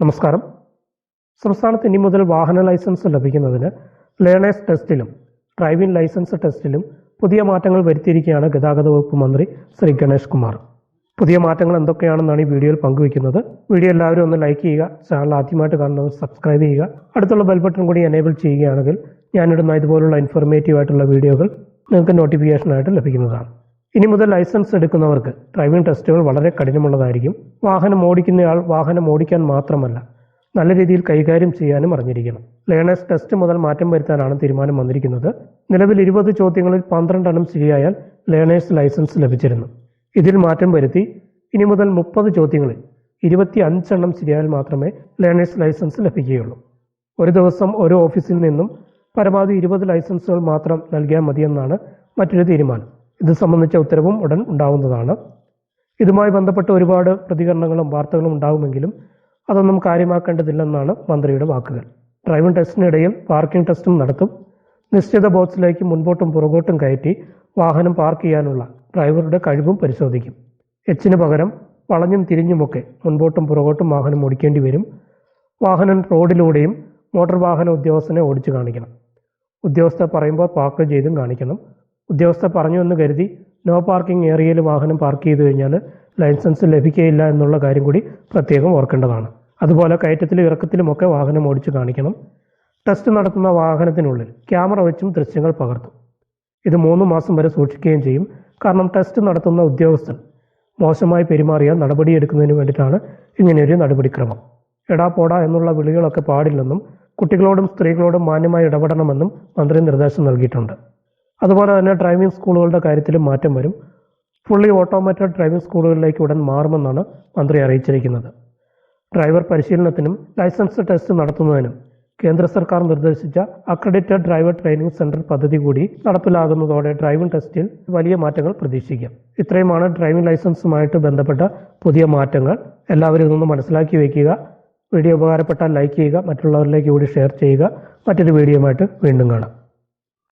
നമസ്കാരം. സംസ്ഥാനത്ത് ഇനി മുതൽ വാഹന ലൈസൻസ് ലഭിക്കുന്നതിന് ലേണേഴ്സ് ടെസ്റ്റിലും ഡ്രൈവിംഗ് ലൈസൻസ് ടെസ്റ്റിലും പുതിയ മാറ്റങ്ങൾ വരുത്തിയിരിക്കുകയാണ് ഗതാഗത വകുപ്പ് മന്ത്രി ശ്രീ ഗണേഷ് കുമാർ. പുതിയ മാറ്റങ്ങൾ എന്തൊക്കെയാണെന്നാണ് ഈ വീഡിയോയിൽ പങ്കുവയ്ക്കുന്നത്. വീഡിയോ എല്ലാവരും ഒന്ന് ലൈക്ക് ചെയ്യുക ചാനൽ ആദ്യമായിട്ട് കാണുന്നത് സബ്സ്ക്രൈബ് ചെയ്യുക. അടുത്തുള്ള ബെൽ ബട്ടൺ കൂടി എനേബിൾ ചെയ്യുകയാണെങ്കിൽ ഞാനിടുന്ന ഇതുപോലുള്ള ഇൻഫോർമേറ്റീവ് ആയിട്ടുള്ള വീഡിയോകൾ നിങ്ങൾക്ക് നോട്ടിഫിക്കേഷനായിട്ട് ലഭിക്കുന്നതാണ്. ഇനി മുതൽ ലൈസൻസ് എടുക്കുന്നവർക്ക് ഡ്രൈവിംഗ് ടെസ്റ്റുകൾ വളരെ കഠിനമുള്ളതായിരിക്കും. വാഹനം ഓടിക്കുന്നയാൾ വാഹനം ഓടിക്കാൻ മാത്രമല്ല നല്ല രീതിയിൽ കൈകാര്യം ചെയ്യാനും അറിഞ്ഞിരിക്കണം. ലേണേഴ്സ് ടെസ്റ്റ് മുതൽ മാറ്റം വരുത്താനാണ് തീരുമാനം വന്നിരിക്കുന്നത്. നിലവിൽ ഇരുപത് ചോദ്യങ്ങളിൽ പന്ത്രണ്ടെണ്ണം ശരിയായാൽ ലേണേഴ്സ് ലൈസൻസ് ലഭിച്ചിരുന്നു. ഇതിൽ മാറ്റം വരുത്തി ഇനി മുതൽ മുപ്പത് ചോദ്യങ്ങളിൽ ഇരുപത്തി അഞ്ചെണ്ണം ശരിയായാൽ മാത്രമേ ലേണേഴ്സ് ലൈസൻസ് ലഭിക്കുകയുള്ളൂ. ഒരു ദിവസം ഒരു ഓഫീസിൽ നിന്നും പരമാവധി ഇരുപത് ലൈസൻസുകൾ മാത്രം നൽകിയാൽ മതിയെന്നാണ് മറ്റൊരു തീരുമാനം. ഇത് സംബന്ധിച്ച ഉത്തരവും ഉടൻ ഉണ്ടാവുന്നതാണ്. ഇതുമായി ബന്ധപ്പെട്ട് ഒരുപാട് പ്രതികരണങ്ങളും വാർത്തകളും ഉണ്ടാകുമെങ്കിലും അതൊന്നും കാര്യമാക്കേണ്ടതില്ലെന്നാണ് മന്ത്രിയുടെ വാക്കുകൾ. ഡ്രൈവിംഗ് ടെസ്റ്റിനിടയിൽ പാർക്കിംഗ് ടെസ്റ്റും നടത്തും. നിശ്ചിത ബോക്സിലേക്ക് മുൻപോട്ടും പുറകോട്ടും കയറ്റി വാഹനം പാർക്ക് ചെയ്യാനുള്ള ഡ്രൈവറുടെ കഴിവും പരിശോധിക്കും. എച്ചിന് പകരം വളഞ്ഞും തിരിഞ്ഞുമൊക്കെ മുൻപോട്ടും പുറകോട്ടും വാഹനം ഓടിക്കേണ്ടി വരും. വാഹനം റോഡിലൂടെയും മോട്ടോർ വാഹന ഉദ്യോഗസ്ഥനെ ഓടിച്ചു കാണിക്കണം. ഉദ്യോഗസ്ഥർ പറയുമ്പോൾ പാർക്ക് ചെയ്തും കാണിക്കണം. ഉദ്യോഗസ്ഥർ പറഞ്ഞു എന്ന് കരുതി നോ പാർക്കിംഗ് ഏരിയയിൽ വാഹനം പാർക്ക് ചെയ്തു കഴിഞ്ഞാൽ ലൈസൻസ് ലഭിക്കുകയില്ല എന്നുള്ള കാര്യം കൂടി പ്രത്യേകം ഓർക്കേണ്ടതാണ്. അതുപോലെ കയറ്റത്തിലും ഇറക്കത്തിലുമൊക്കെ വാഹനം ഓടിച്ചു കാണിക്കണം. ടെസ്റ്റ് നടത്തുന്ന വാഹനത്തിനുള്ളിൽ ക്യാമറ വെച്ചും ദൃശ്യങ്ങൾ പകർത്തും. ഇത് മൂന്ന് മാസം വരെ സൂക്ഷിക്കുകയും ചെയ്യും. കാരണം ടെസ്റ്റ് നടത്തുന്ന ഉദ്യോഗസ്ഥൻ മോശമായി പെരുമാറിയാൽ നടപടിയെടുക്കുന്നതിന് വേണ്ടിയിട്ടാണ് ഇങ്ങനെയൊരു നടപടിക്രമം. എടാ പോടാ എന്നുള്ള വിളികളൊക്കെ പാടില്ലെന്നും കുട്ടികളോടും സ്ത്രീകളോടും മാന്യമായി ഇടപെടണമെന്നും മന്ത്രി നിർദ്ദേശം നൽകിയിട്ടുണ്ട്. അതുപോലെ തന്നെ ഡ്രൈവിംഗ് സ്കൂളുകളുടെ കാര്യത്തിലും മാറ്റം വരും. ഫുള്ളി ഓട്ടോമാറ്റഡ് ഡ്രൈവിംഗ് സ്കൂളുകളിലേക്ക് ഉടൻ മാറുമെന്നാണ് മന്ത്രി അറിയിച്ചിരിക്കുന്നത്. ഡ്രൈവർ പരിശീലനത്തിനും ലൈസൻസ് ടെസ്റ്റ് നടത്തുന്നതിനും കേന്ദ്ര സർക്കാർ നിർദ്ദേശിച്ച അക്രഡിറ്റഡ് ഡ്രൈവർ ട്രെയിനിംഗ് സെന്റർ പദ്ധതി കൂടി നടപ്പിലാകുന്നതോടെ ഡ്രൈവിംഗ് ടെസ്റ്റിൽ വലിയ മാറ്റങ്ങൾ പ്രതീക്ഷിക്കാം. ഇത്രയുമാണ് ഡ്രൈവിംഗ് ലൈസൻസുമായിട്ട് ബന്ധപ്പെട്ട പുതിയ മാറ്റങ്ങൾ. എല്ലാവരും ഇതൊന്ന് മനസ്സിലാക്കി വയ്ക്കുക വീഡിയോ ഉപകാരപ്പെട്ടാൽ ലൈക്ക് ചെയ്യുക. മറ്റുള്ളവരിലേക്ക് കൂടി ഷെയർ ചെയ്യുക. മറ്റൊരു വീഡിയോയുമായിട്ട് വീണ്ടും കാണാം.